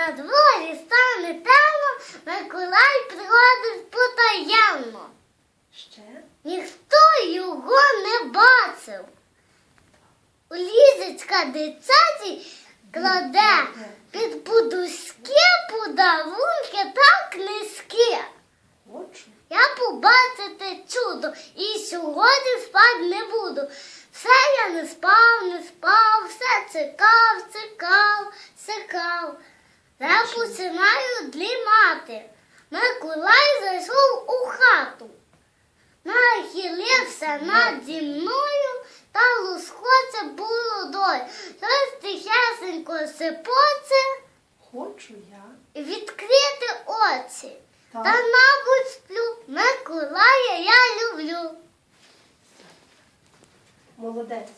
На дворі стане темно, Миколай приходить потаємно. Ще. Ніхто його не бачив. У лізечка дитяті кладе під подушки подарунки так низькі. Я побачити чудо і сьогодні спати не буду. Все я не спав, не спав, все цікав, цікав. Я починаю дрімати. Миколай зайшов у хату. Нахилився наді мною та лускоце було доль. Щось тихесенько сипоце Хочу я. відкрити очі. Так. Та, мабуть, сплю. Миколая я люблю. Молодець.